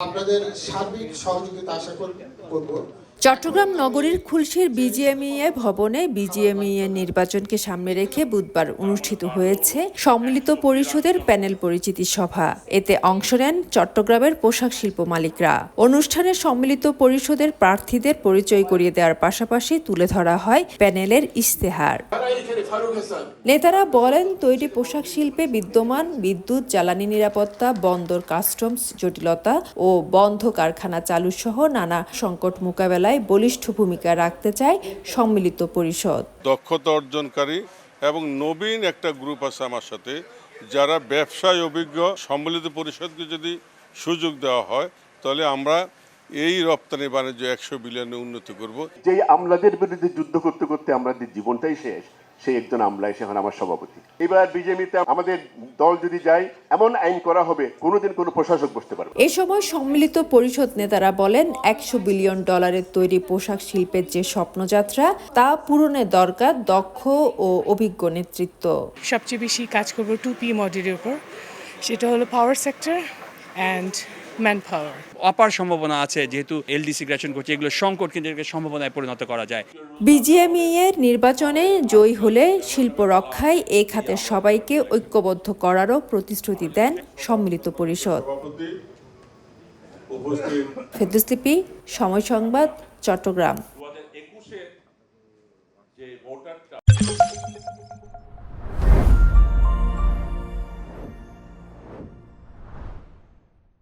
আপনাদের সার্বিক সহযোগিতা আশা কর- করব। চট্টগ্রাম নগরীর খুলশীর বিজিএমইএ ভবনে বিজিএমইএ নির্বাচনকে সামনে রেখে বুধবার অনুষ্ঠিত হয়েছে সম্মিলিত পরিষদের প্যানেল পরিচিতি সভা। এতে অংশ নেন চট্টগ্রামের পোশাক শিল্প মালিকরা। অনুষ্ঠানে সম্মিলিত পরিষদের প্রার্থীদের পরিচয় করিয়ে দেওয়ার পাশাপাশি তুলে ধরা হয় প্যানেলের ইশতেহার। নেতারা বলেন, তৈরি পোশাক শিল্পে বিদ্যমান বিদ্যুৎ, জ্বালানি নিরাপত্তা, বন্দর কাস্টমস, জটিলতা ও বন্ধ কারখানা চালু সহ নানা সংকট মোকাবেলায় বলিষ্ঠ ভূমিকা রাখতে চায় সম্মিলিত পরিষদ। দক্ষতা অর্জনকারী এবং নবীন একটা গ্রুপ আছে আমার সাথে যারা ব্যবসায় অভিজ্ঞ সম্মিলিত পরিষদকে যদি সুযোগ দেওয়া হয় তাহলে আমরা এই রপ্তানি বাণিজ্য একশো বিলিয়নে উন্নতি করব। যে আমলাদের বিরুদ্ধে যুদ্ধ করতে করতে আমাদের জীবনটাই শেষ সেই একজন আমলা এসে এখন আমার সভাপতি। এবার বিজেপিতে আমাদের দল যদি যায় এমন আইন করা হবে কোনোদিন কোনো প্রশাসক বসতে পারবে। এ সময় সম্মিলিত পরিষদ নেতারা বলেন একশো বিলিয়ন ডলারের তৈরি পোশাক শিল্পের যে স্বপ্নযাত্রা তা পূরণের দরকার দক্ষ ও অভিজ্ঞ নেতৃত্ব। সবচেয়ে বেশি কাজ করব টু পি মডেলের উপর। সেটা হলো পাওয়ার সেক্টর অ্যান্ড ম্যান অপার সম্ভাবনা আছে যেহেতু এলডিসি গ্রাচন করছে এগুলো সংকট কিন্তু সম্ভাবনায় পরিণত করা যায়। বিজিএমই এর নির্বাচনে জয়ী হলে শিল্প রক্ষায় এই খাতে সবাইকে ঐক্যবদ্ধ করারও প্রতিশ্রুতি দেন সম্মিলিত পরিষদ। ফেরদুসলিপি সময় সংবাদ চট্টগ্রাম।